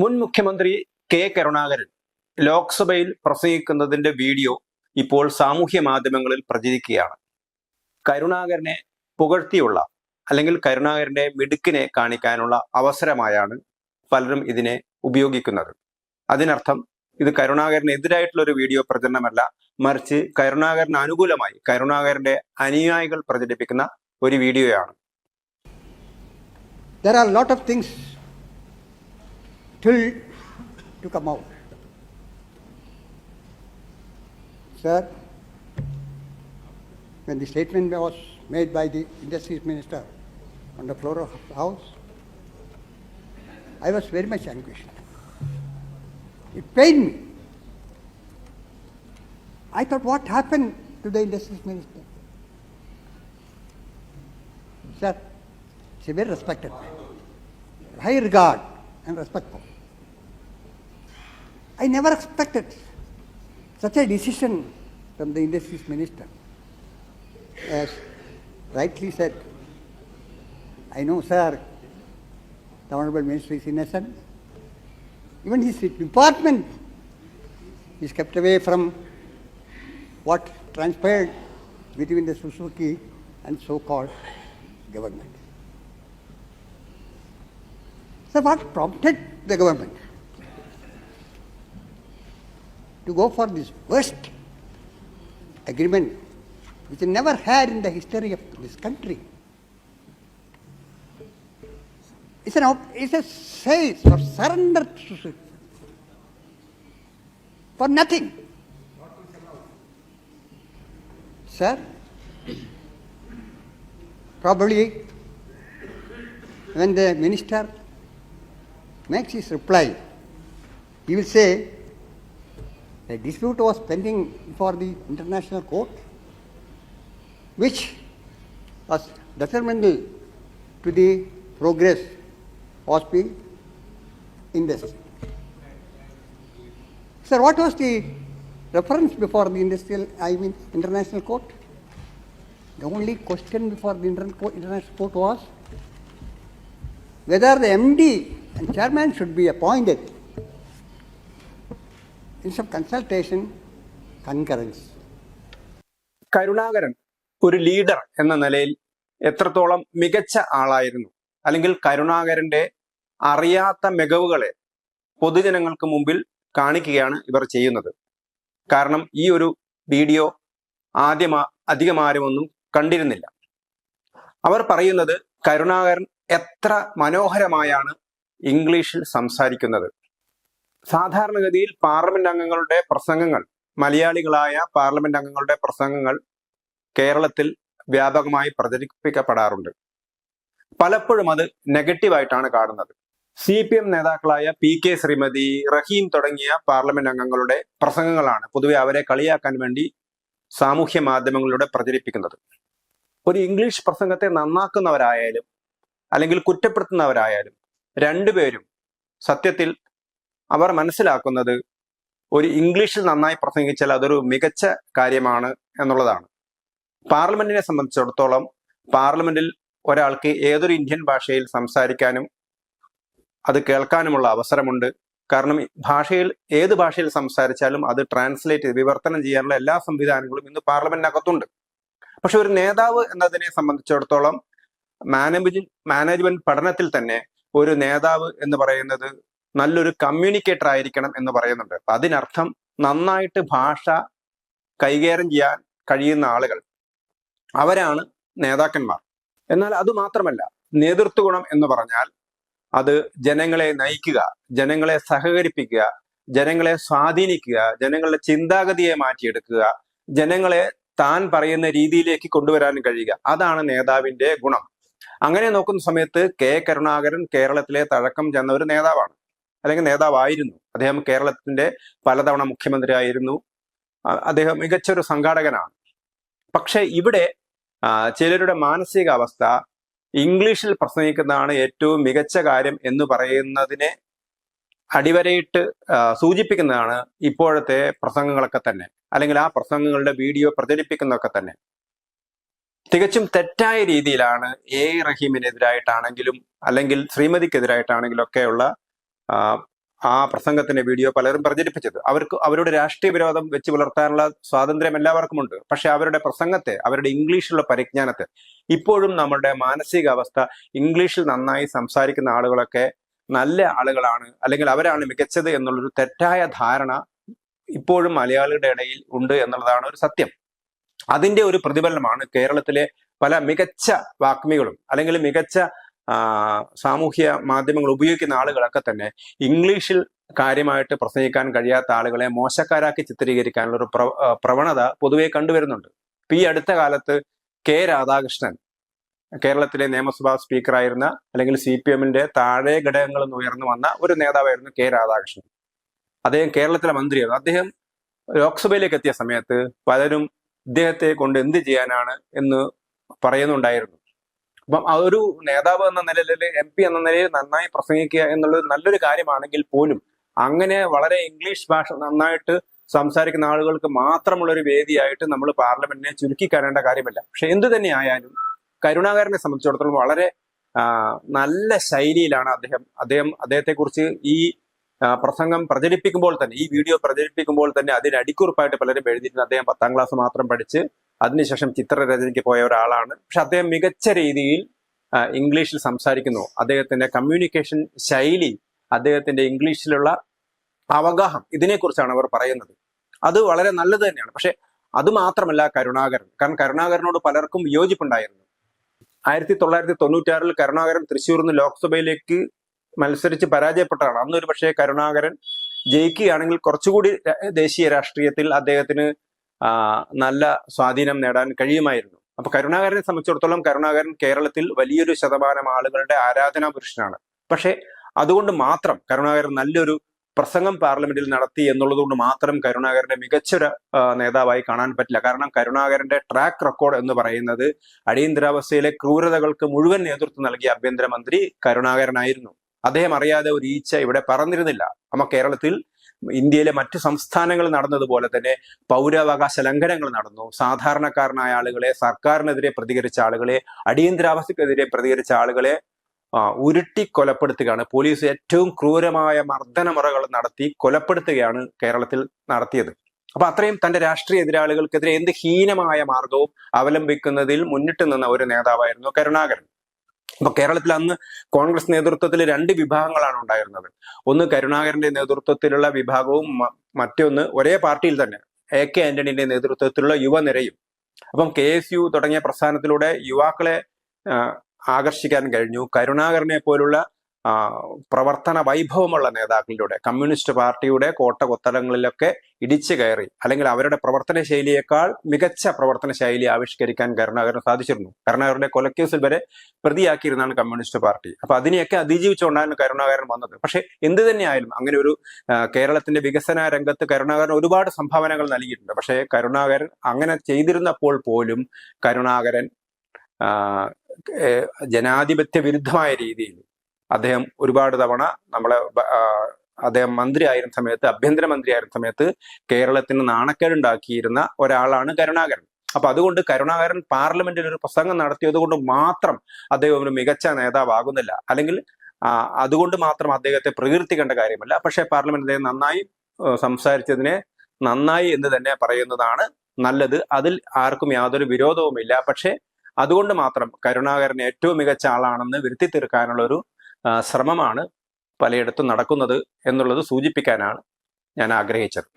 മുൻ മുഖ്യമന്ത്രി കെ കരുണാകരൻ ലോക്സഭയിൽ പ്രസംഗിക്കുന്നതിന്റെ വീഡിയോ ഇപ്പോൾ സാമൂഹ്യ മാധ്യമങ്ങളിൽ പ്രചരിക്കുകയാണ്. കരുണാകരനെ പുകഴ്ത്തിയുള്ള അല്ലെങ്കിൽ കരുണാകരന്റെ മിടുക്കിനെ കാണിക്കാനുള്ള അവസരമായാണ് പലരും ഇതിനെ ഉപയോഗിക്കുന്നത്. അതിനർത്ഥം ഇത് കരുണാകരനെതിരായിട്ടുള്ള ഒരു വീഡിയോ പ്രചരണമല്ല മറിച്ച് കരുണാകരന് അനുകൂലമായി കരുണാകരന്റെ അനുയായികൾ പ്രചരിപ്പിക്കുന്ന ഒരു വീഡിയോയാണ്. There are a lot of things to come out. Sir, when the statement was made by the Industries Minister on the floor of the House, I was very much anguished. It pained me. I thought, what happened to the Industries Minister? Sir, She's a very respected man. High regard and respect for. I never expected such a decision from the industries minister. As rightly said, I know, sir, the Honorable Minister is innocent. Even his department is kept away from what transpired between the Suzuki and so-called government. So what prompted the government to go for this worst agreement which it never had in the history of this country? It's, an, it's a say or surrender to for nothing. Sir, probably when the minister makes his reply, he will say, a dispute was pending before the international court, which was detrimental to the progress of the industry. Sir, what was the reference before the industrial, I mean, international court? The only question before the interna- international court was whether the MD and chairman should be appointed instead of consultation concurrence Karunakaran ഒരു leader എന്ന നിലയിൽ എത്രത്തോളം മികച്ച ആളായിരുന്നു. അല്ലെങ്കിൽ കരുണാകരന്റെ അറിയാത്ത മികവുകളെ പൊതുജനങ്ങൾക്ക് മുമ്പിൽ കാണിക്കുകയാണ് ഇവർ ചെയ്യുന്നത്. കാരണം ഈ ഒരു വീഡിയോ ആദ്യം അധികം ആരുമൊന്നും കണ്ടിരുന്നില്ല. അവർ പറയുന്നത് കരുണാകരൻ എത്ര മനോഹരമായാണ് ഇംഗ്ലീഷിൽ സംസാരിക്കുന്നത്. സാധാരണഗതിയിൽ പാർലമെന്റ് അംഗങ്ങളുടെ പ്രസംഗങ്ങൾ മലയാളികളായ പാർലമെന്റ് അംഗങ്ങളുടെ പ്രസംഗങ്ങൾ കേരളത്തിൽ വ്യാപകമായി പ്രചരിപ്പിക്കപ്പെടാറുണ്ട്. പലപ്പോഴും അത് നെഗറ്റീവായിട്ടാണ് കാണുന്നത്. സി പി എം നേതാക്കളായ പി കെ ശ്രീമതി റഹീം തുടങ്ങിയ പാർലമെന്റ് അംഗങ്ങളുടെ പ്രസംഗങ്ങളാണ് പൊതുവെ അവരെ കളിയാക്കാൻ വേണ്ടി സാമൂഹ്യ മാധ്യമങ്ങളിലൂടെ പ്രചരിപ്പിക്കുന്നത്. ഒരു ഇംഗ്ലീഷ് പ്രസംഗത്തെ നന്നാക്കുന്നവരായാലും അല്ലെങ്കിൽ കുറ്റപ്പെടുത്തുന്നവരായാലും രണ്ടുപേരും സത്യത്തിൽ അവർ മനസ്സിലാക്കുന്നത് ഒരു ഇംഗ്ലീഷിൽ നന്നായി പ്രസംഗിച്ചാൽ അതൊരു മികച്ച കാര്യമാണ് എന്നുള്ളതാണ്. പാർലമെന്റിനെ സംബന്ധിച്ചിടത്തോളം പാർലമെന്റിൽ ഒരാൾക്ക് ഏതൊരു ഇന്ത്യൻ ഭാഷയിൽ സംസാരിക്കാനും അത് കേൾക്കാനുമുള്ള അവസരമുണ്ട്. കാരണം ഭാഷയിൽ ഏത് ഭാഷയിൽ സംസാരിച്ചാലും അത് ട്രാൻസ്ലേറ്റ് വിവർത്തനം ചെയ്യാനുള്ള എല്ലാ സംവിധാനങ്ങളും ഇന്ന് പാർലമെന്റിനകത്തുണ്ട്. പക്ഷെ ഒരു നേതാവ് എന്നതിനെ സംബന്ധിച്ചിടത്തോളം മാനേജ്മെന്റ് മാനേജ്മെന്റ് പഠനത്തിൽ തന്നെ ഒരു നേതാവ് എന്ന് പറയുന്നത് നല്ലൊരു കമ്മ്യൂണിക്കേറ്റർ ആയിരിക്കണം എന്ന് പറയുന്നുണ്ട്. അപ്പൊ അതിനർത്ഥം നന്നായിട്ട് ഭാഷ കൈകാര്യം ചെയ്യാൻ കഴിയുന്ന ആളുകൾ അവരാണ് നേതാക്കന്മാർ. എന്നാൽ അത് മാത്രമല്ല നേതൃത്വ ഗുണം എന്ന് പറഞ്ഞാൽ അത് ജനങ്ങളെ നയിക്കുക ജനങ്ങളെ സഹകരിപ്പിക്കുക ജനങ്ങളെ സ്വാധീനിക്കുക ജനങ്ങളുടെ ചിന്താഗതിയെ മാറ്റിയെടുക്കുക ജനങ്ങളെ താൻ പറയുന്ന രീതിയിലേക്ക് കൊണ്ടുവരാൻ കഴിയുക. അതാണ് നേതാവിന്റെ ഗുണം. അങ്ങനെ നോക്കുന്ന സമയത്ത് കെ കരുണാകരൻ കേരളത്തിലെ തഴക്കം ചെന്ന ഒരു നേതാവാണ്. അല്ലെങ്കിൽ നേതാവായിരുന്നു. അദ്ദേഹം കേരളത്തിന്റെ പലതവണ മുഖ്യമന്ത്രിയായിരുന്നു. അദ്ദേഹം മികച്ച ഒരു സംഘാടകനാണ്. പക്ഷെ ഇവിടെ ചിലരുടെ മാനസികാവസ്ഥ ഇംഗ്ലീഷിൽ പ്രസംഗിക്കുന്നതാണ് ഏറ്റവും മികച്ച കാര്യം എന്ന് പറയുന്നതിനെ അടിവരയിട്ട് സൂചിപ്പിക്കുന്നതാണ് ഇപ്പോഴത്തെ പ്രസംഗങ്ങളൊക്കെ തന്നെ. അല്ലെങ്കിൽ ആ പ്രസംഗങ്ങളുടെ വീഡിയോ പ്രചരിപ്പിക്കുന്നതൊക്കെ തന്നെ. തികച്ചും തെറ്റായ രീതിയിലാണ് എ റഹീമിനെതിരായിട്ടാണെങ്കിലും അല്ലെങ്കിൽ ശ്രീമതിക്കെതിരായിട്ടാണെങ്കിലും ഒക്കെയുള്ള ആ, പ്രസംഗത്തിന്റെ വീഡിയോ പലരും പ്രചരിപ്പിച്ചത്. അവർക്ക് അവരുടെ രാഷ്ട്രീയ വിരോധം വെച്ച് പുലർത്താനുള്ള സ്വാതന്ത്ര്യം എല്ലാവർക്കും ഉണ്ട് പക്ഷെ അവരുടെ പ്രസംഗത്തെ അവരുടെ ഇംഗ്ലീഷിലുള്ള പരിജ്ഞാനത്തെ ഇപ്പോഴും നമ്മുടെ മാനസികാവസ്ഥ ഇംഗ്ലീഷിൽ നന്നായി സംസാരിക്കുന്ന ആളുകളൊക്കെ നല്ല ആളുകളാണ് അല്ലെങ്കിൽ അവരാണ് മികച്ചത് എന്നുള്ളൊരു തെറ്റായ ധാരണ ഇപ്പോഴും മലയാളികളുടെ ഇടയിൽ ഉണ്ട് എന്നുള്ളതാണ് ഒരു സത്യം. അതിന്റെ ഒരു പ്രതിഫലനമാണ് കേരളത്തിലെ പല മികച്ച വാക്മികളും അല്ലെങ്കിൽ മികച്ച സാമൂഹ്യ മാധ്യമങ്ങൾ ഉപയോഗിക്കുന്ന ആളുകളൊക്കെ തന്നെ ഇംഗ്ലീഷിൽ കാര്യമായിട്ട് പ്രസംഗിക്കാൻ കഴിയാത്ത ആളുകളെ മോശക്കാരാക്കി ചിത്രീകരിക്കാനുള്ള ഒരു പ്ര- പ്രവണത പൊതുവെ കണ്ടുവരുന്നുണ്ട്. ഇപ്പൊ ഈ അടുത്ത കാലത്ത് കെ രാധാകൃഷ്ണൻ കേരളത്തിലെ നിയമസഭാ സ്പീക്കറായിരുന്ന അല്ലെങ്കിൽ സി പി എമ്മിന്റെ താഴെ ഘടകങ്ങളിൽ നിന്ന് ഉയർന്നു വന്ന ഒരു നേതാവായിരുന്നു കെ രാധാകൃഷ്ണൻ. അദ്ദേഹം കേരളത്തിലെ മന്ത്രിയായിരുന്നു. അദ്ദേഹം ലോക്സഭയിലേക്ക് എത്തിയ സമയത്ത് പലരും ഇദ്ദേഹത്തെ കൊണ്ട് എന്ത് ചെയ്യാനാണ് എന്ന് പറയുന്നുണ്ടായിരുന്നു. അപ്പം ആ ഒരു നേതാവ് എന്ന നിലയിൽ എം പി എന്ന നിലയിൽ നന്നായി പ്രസംഗിക്കുക എന്നുള്ള നല്ലൊരു കാര്യമാണെങ്കിൽ പോലും അങ്ങനെ വളരെ ഇംഗ്ലീഷ് ഭാഷ നന്നായിട്ട് സംസാരിക്കുന്ന ആളുകൾക്ക് മാത്രമുള്ള ഒരു വേദിയായിട്ട് നമ്മൾ പാർലമെന്റിനെ ചുരുക്കി കാണേണ്ട കാര്യമില്ല. പക്ഷെ എന്തു തന്നെ ആയാലും കരുണാകരനെ സംബന്ധിച്ചിടത്തോളം വളരെ നല്ല ശൈലിയിലാണ് അദ്ദേഹം അദ്ദേഹം അദ്ദേഹത്തെക്കുറിച്ച് ഈ പ്രസംഗം പ്രചരിപ്പിക്കുമ്പോൾ തന്നെ ഈ വീഡിയോ പ്രചരിപ്പിക്കുമ്പോൾ തന്നെ അതിന് അടിക്കുറിപ്പായിട്ട് പലരും എഴുതിയിരുന്നു അദ്ദേഹം പത്താം ക്ലാസ് മാത്രം പഠിച്ച് അതിനുശേഷം ചിത്രരചനയ്ക്ക് പോയ ഒരാളാണ്. പക്ഷെ അദ്ദേഹം മികച്ച രീതിയിൽ ഇംഗ്ലീഷിൽ സംസാരിക്കുന്നു. അദ്ദേഹത്തിന്റെ കമ്മ്യൂണിക്കേഷൻ ശൈലി അദ്ദേഹത്തിന്റെ ഇംഗ്ലീഷിലുള്ള അവഗാഹം ഇതിനെക്കുറിച്ചാണ് അവർ പറയുന്നത്. അത് വളരെ നല്ലത് തന്നെയാണ്. പക്ഷെ അത് മാത്രമല്ല കരുണാകരൻ. കാരണം കരുണാകരനോട് പലർക്കും വിയോജിപ്പുണ്ടായിരുന്നു ആയിരത്തി തൊള്ളായിരത്തി തൊണ്ണൂറ്റാറിൽ കരുണാകരൻ തൃശ്ശൂരിൽ നിന്ന് ലോക്സഭയിലേക്ക് മത്സരിച്ച് പരാജയപ്പെട്ടതാണ്. അന്നൊരു പക്ഷേ കരുണാകരൻ ജയിക്കുകയാണെങ്കിൽ കുറച്ചുകൂടി ദേശീയ രാഷ്ട്രീയത്തിൽ അദ്ദേഹത്തിന് നല്ല സ്വാധീനം നേടാൻ കഴിയുമായിരുന്നു. അപ്പൊ കരുണാകരനെ സംബന്ധിച്ചിടത്തോളം കരുണാകരൻ കേരളത്തിൽ വലിയൊരു ശതമാനം ആളുകളുടെ ആരാധനാ പുരുഷനാണ്. പക്ഷേ അതുകൊണ്ട് മാത്രം കരുണാകരൻ നല്ലൊരു പ്രസംഗം പാർലമെന്റിൽ നടത്തി എന്നുള്ളതുകൊണ്ട് മാത്രം കരുണാകരന്റെ മികച്ചൊരു നേതാവായി കാണാൻ പറ്റില്ല. കാരണം കരുണാകരന്റെ ട്രാക്ക് റെക്കോർഡ് എന്ന് പറയുന്നത് അടിയന്തരാവസ്ഥയിലെ ക്രൂരതകൾക്ക് മുഴുവൻ നേതൃത്വം നൽകിയ ആഭ്യന്തരമന്ത്രി കരുണാകരനായിരുന്നു. അദ്ദേഹം അറിയാതെ ഒരു ഈച്ച ഇവിടെ പറന്നിരുന്നില്ല. അമ്മ കേരളത്തിൽ ഇന്ത്യയിലെ മറ്റു സംസ്ഥാനങ്ങൾ നടന്നതുപോലെ തന്നെ പൗരാവകാശ ലംഘനങ്ങൾ നടന്നു. സാധാരണക്കാരനായ ആളുകളെ സർക്കാരിനെതിരെ പ്രതികരിച്ച ആളുകളെ അടിയന്തരാവസ്ഥക്കെതിരെ പ്രതികരിച്ച ആളുകളെ ഉരുട്ടി കൊലപ്പെടുത്തുകയാണ്. പോലീസ് ഏറ്റവും ക്രൂരമായ മർദ്ദനമുറകൾ നടത്തി കൊലപ്പെടുത്തുകയാണ് കേരളത്തിൽ നടത്തിയത്. അപ്പൊ അത്രയും തന്റെ രാഷ്ട്രീയ എതിരാളികൾക്കെതിരെ എന്ത് ഹീനമായ മാർഗവും അവലംബിക്കുന്നതിൽ മുന്നിട്ട് നിന്ന ഒരു നേതാവായിരുന്നു കരുണാകരൻ. അപ്പൊ കേരളത്തിൽ അന്ന് കോൺഗ്രസ് നേതൃത്വത്തിൽ രണ്ട് വിഭാഗങ്ങളാണ് ഉണ്ടായിരുന്നത്. ഒന്ന് കരുണാകരന്റെ നേതൃത്വത്തിലുള്ള വിഭാഗവും മറ്റൊന്ന് ഒരേ പാർട്ടിയിൽ തന്നെ എ കെ ആന്റണിയുടെ നേതൃത്വത്തിലുള്ള യുവനിരയും അപ്പം കെ എസ് യു തുടങ്ങിയ പ്രസ്ഥാനത്തിലൂടെ യുവാക്കളെ ആകർഷിക്കാൻ കഴിഞ്ഞു. കരുണാകരനെ പോലുള്ള പ്രവർത്തന വൈഭവമുള്ള നേതാക്കളിലൂടെ കമ്മ്യൂണിസ്റ്റ് പാർട്ടിയുടെ കോട്ട കൊത്തലങ്ങളിലൊക്കെ ഇടിച്ചു കയറി അല്ലെങ്കിൽ അവരുടെ പ്രവർത്തന ശൈലിയേക്കാൾ മികച്ച പ്രവർത്തന ശൈലി ആവിഷ്കരിക്കാൻ കരുണാകരന് സാധിച്ചിരുന്നു. കരുണാകരന്റെ കൊലക്കേസിൽ വരെ പ്രതിയാക്കിയിരുന്നാണ് കമ്മ്യൂണിസ്റ്റ് പാർട്ടി. അപ്പൊ അതിനെയൊക്കെ അതിജീവിച്ചുകൊണ്ടാണ് കരുണാകരൻ വന്നത്. പക്ഷെ എന്ത് തന്നെയായാലും അങ്ങനെ ഒരു കേരളത്തിന്റെ വികസന രംഗത്ത് കരുണാകരൻ ഒരുപാട് സംഭാവനകൾ നൽകിയിട്ടുണ്ട്. പക്ഷേ കരുണാകരൻ അങ്ങനെ ചെയ്തിരുന്നപ്പോൾ പോലും കരുണാകരൻ ജനാധിപത്യ വിരുദ്ധമായ രീതിയിൽ അദ്ദേഹം ഒരുപാട് തവണ നമ്മളെ അദ്ദേഹം മന്ത്രിയായിരുന്ന സമയത്ത് ആഭ്യന്തരമന്ത്രിയായിരുന്ന സമയത്ത് കേരളത്തിന് നാണക്കേടുണ്ടാക്കിയിരുന്ന ഒരാളാണ് കരുണാകരൻ. അപ്പൊ അതുകൊണ്ട് കരുണാകരൻ പാർലമെന്റിൽ ഒരു പ്രസംഗം നടത്തിയത് കൊണ്ട് മാത്രം അദ്ദേഹം ഒരു മികച്ച നേതാവാകുന്നില്ല. അല്ലെങ്കിൽ അതുകൊണ്ട് മാത്രം അദ്ദേഹത്തെ പ്രകീർത്തിക്കേണ്ട കാര്യമല്ല. പക്ഷേ പാർലമെന്റ് അദ്ദേഹം നന്നായി സംസാരിച്ചതിനെ നന്നായി എന്ന് തന്നെ പറയുന്നതാണ് നല്ലത്. അതിൽ ആർക്കും യാതൊരു വിരോധവുമില്ല. പക്ഷേ അതുകൊണ്ട് മാത്രം കരുണാകരൻ ഏറ്റവും മികച്ച ആളാണെന്ന് വരുത്തി തീർക്കാനുള്ള ഒരു ശ്രമമാണ് പലയിടത്തും നടക്കുന്നത് എന്നുള്ളത് സൂചിപ്പിക്കാനാണ് ഞാൻ ആഗ്രഹിച്ചത്.